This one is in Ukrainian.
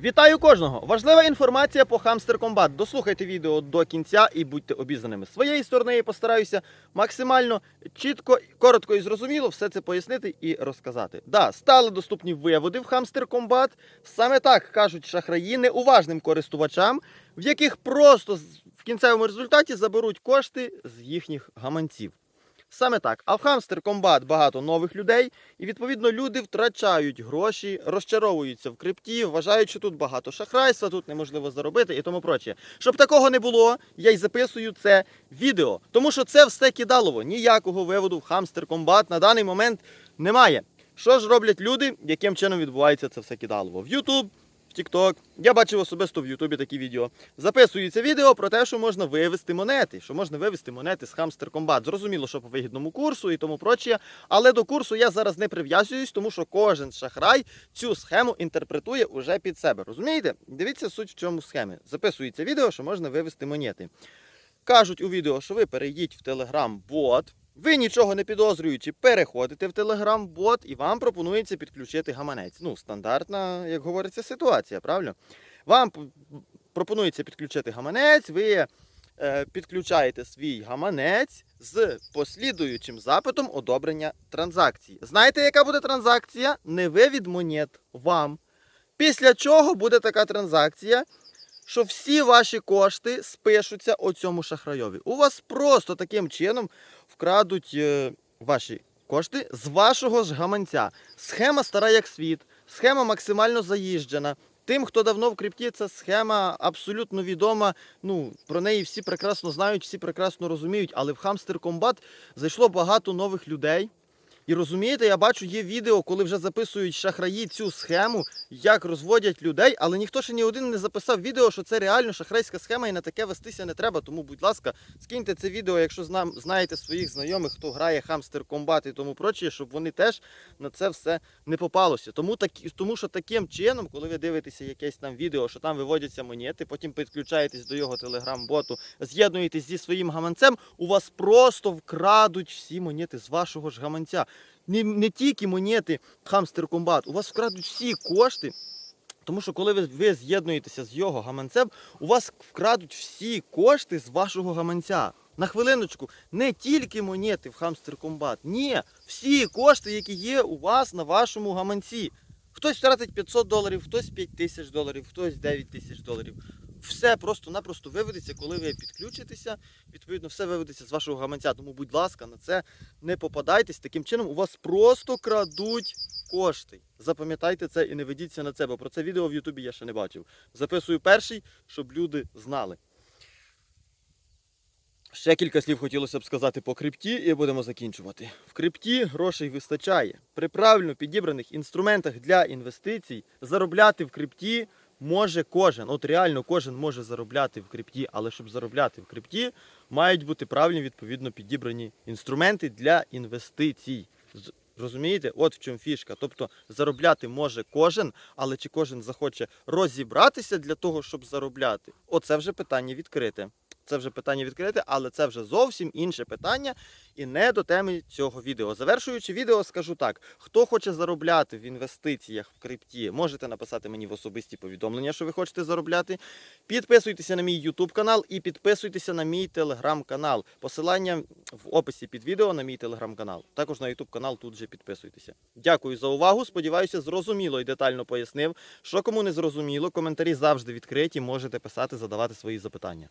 Вітаю кожного! Важлива інформація по Hamster Combat. Дослухайте відео до кінця і будьте обізнаними. Своєї сторони я постараюся максимально чітко, коротко і зрозуміло все це пояснити і розказати. Да, стали доступні виводи в Hamster Combat. Саме так кажуть шахраї неуважним користувачам, в яких просто в кінцевому результаті заберуть кошти з їхніх гаманців. Саме так. А в Combat багато нових людей, і відповідно люди втрачають гроші, розчаровуються в крипті, вважають, що тут багато шахрайства, тут неможливо заробити і тому проче. Щоб такого не було, я й записую це відео. Тому що це все кидалово. Ніякого виводу в Combat на даний момент немає. Що ж роблять люди, яким чином відбувається це все кидалово? В YouTube, в TikTok. Я бачив особисто в Ютубі такі відео. Записується відео про те, що можна вивести монети, що можна вивести монети з Combat. Зрозуміло, що по вигідному курсу і тому прочее. Але до курсу я зараз не прив'язуюсь, тому що кожен шахрай цю схему інтерпретує уже під себе. Розумієте? Дивіться суть в чому схеми. Записується відео, що можна вивести монети. Кажуть у відео, що ви перейдіть в Telegram-бот. Ви нічого не підозрюючи, переходите в Telegram-бот і вам пропонується підключити гаманець. Ну, стандартна, як говориться, ситуація, правильно? Вам пропонується підключити гаманець, ви е, підключаєте свій гаманець з послідуючим запитом одобрення транзакції. Знаєте, яка буде транзакція? Не вивід монет вам. Після чого буде така транзакція, що всі ваші кошти спишуться оцьому шахрайові. У вас просто таким чином вкрадуть е, ваші кошти з вашого ж гаманця. Схема стара як світ, схема максимально заїжджена. Тим, хто давно в крипті, ця схема абсолютно відома. Ну, про неї всі прекрасно знають, всі прекрасно розуміють. Але в Hamster Combat зайшло багато нових людей. І розумієте, я бачу, є відео, коли вже записують шахраї цю схему, як розводять людей, але ніхто ще ні один не записав відео, що це реально шахрайська схема і на таке вестися не треба. Тому, будь ласка, скиньте це відео, якщо зна- знаєте своїх знайомих, хто грає Hamster Combat і тому прочее, щоб вони теж на це все не попалося. Тому, так, тому що таким чином, коли ви дивитеся якесь там відео, що там виводяться монети, потім підключаєтесь до його телеграм-боту, з'єднуєтесь зі своїм гаманцем, у вас просто вкрадуть всі монети з вашого ж гаманця. Не, не тільки монети Hamster Combat, у вас вкрадуть всі кошти. Тому що коли ви, ви з'єднуєтеся з його гаманцем, у вас вкрадуть всі кошти з вашого гаманця. На хвилиночку, не тільки монети в Hamster Combat, ні, всі кошти, які є у вас на вашому гаманці. Хтось втратить 500 доларів, хтось 5 тисяч доларів, хтось 9 тисяч доларів. Все просто-напросто виведеться, коли ви підключитеся. Відповідно, все виведеться з вашого гаманця. Тому, будь ласка, на це не попадайтесь. Таким чином у вас просто крадуть кошти. Запам'ятайте це і не ведіться на це, бо про це відео в Ютубі я ще не бачив. Записую перший, щоб люди знали. Ще кілька слів хотілося б сказати по крипті і будемо закінчувати. В крипті грошей вистачає. При правильно підібраних інструментах для інвестицій заробляти в крипті може кожен. От реально кожен може заробляти в крипті, але щоб заробляти в крипті, мають бути правильні відповідно підібрані інструменти для інвестицій. Розумієте, от в чому фішка. Тобто заробляти може кожен, але чи кожен захоче розібратися для того, щоб заробляти? Оце вже питання відкрите. Це вже питання відкрите, але це вже зовсім інше питання і не до теми цього відео. Завершуючи відео, скажу так: хто хоче заробляти в інвестиціях в крипті, можете написати мені в особисті повідомлення, що ви хочете заробляти. Підписуйтеся на мій YouTube канал і підписуйтеся на мій телеграм канал. Посилання в описі під відео на мій телеграм канал. Також на YouTube канал тут же підписуйтеся. Дякую за увагу. Сподіваюся, зрозуміло і детально пояснив. Що кому не зрозуміло, коментарі завжди відкриті. Можете писати, задавати свої запитання.